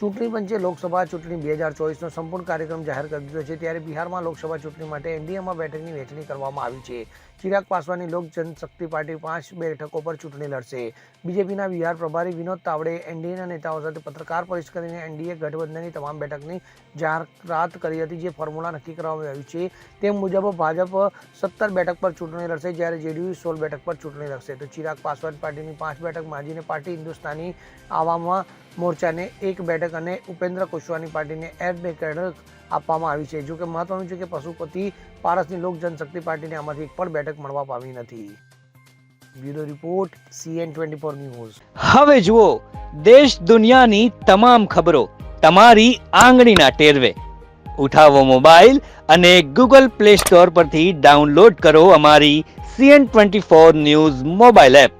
ચૂંટણી પંચે લોકસભા ચૂંટણી બે હજાર ચોવીસનો સંપૂર્ણ કાર્યક્રમ જાહેર કરી દીધો છે, ત્યારે બિહારમાં લોકસભા ચૂંટણી માટે એનડીએમાં બેઠકની વહેંચણી કરવામાં આવી છે. ચિરાગ પાસવાની લોક જનશક્તિ પાર્ટી પાંચ બેઠકો પર ચૂંટણી લડશે. બીજેપીના બિહાર પ્રભારી વિનોદ તાવડે, એનડીએના નેતાઓ સાથે પત્રકાર પરિષદ કરીને એનડીએ ગઠબંધનની તમામ બેઠકની જાહેરાત કરી હતી, જે ફોર્મ્યુલા નક્કી કરવામાં આવ્યું છે. તે મુજબ ભાજપ સત્તર બેઠક પર ચૂંટણી લડશે, જ્યારે જેડીયુ સોળ બેઠક પર ચૂંટણી લડશે. તો ચિરાગ પાસવાન પાર્ટીની પાંચ બેઠક માજીને પાર્ટી હિન્દુસ્તાની આવામ મોરચાને એક બેઠક અને ઉપેન્દ્ર કુશવાની પાર્ટીને એક બેઠક આપવામાં આવી છે. જો કે મહત્વનું છે કે પશુપતિ પારસની લોક જનશક્તિ પાર્ટીને આમાંથી એક પણ બેઠક મળવા પામી નથી. Bureau report, CN twenty four news. હવે જુઓ, દેશ દુનિયાની તમામ ખબરો તમારી આંગળીના ટેરવે. ઉઠાવો મોબાઈલ અને ગૂગલ પ્લે સ્ટોર પરથી ડાઉનલોડ કરો અમારી CN twenty four news mobile app.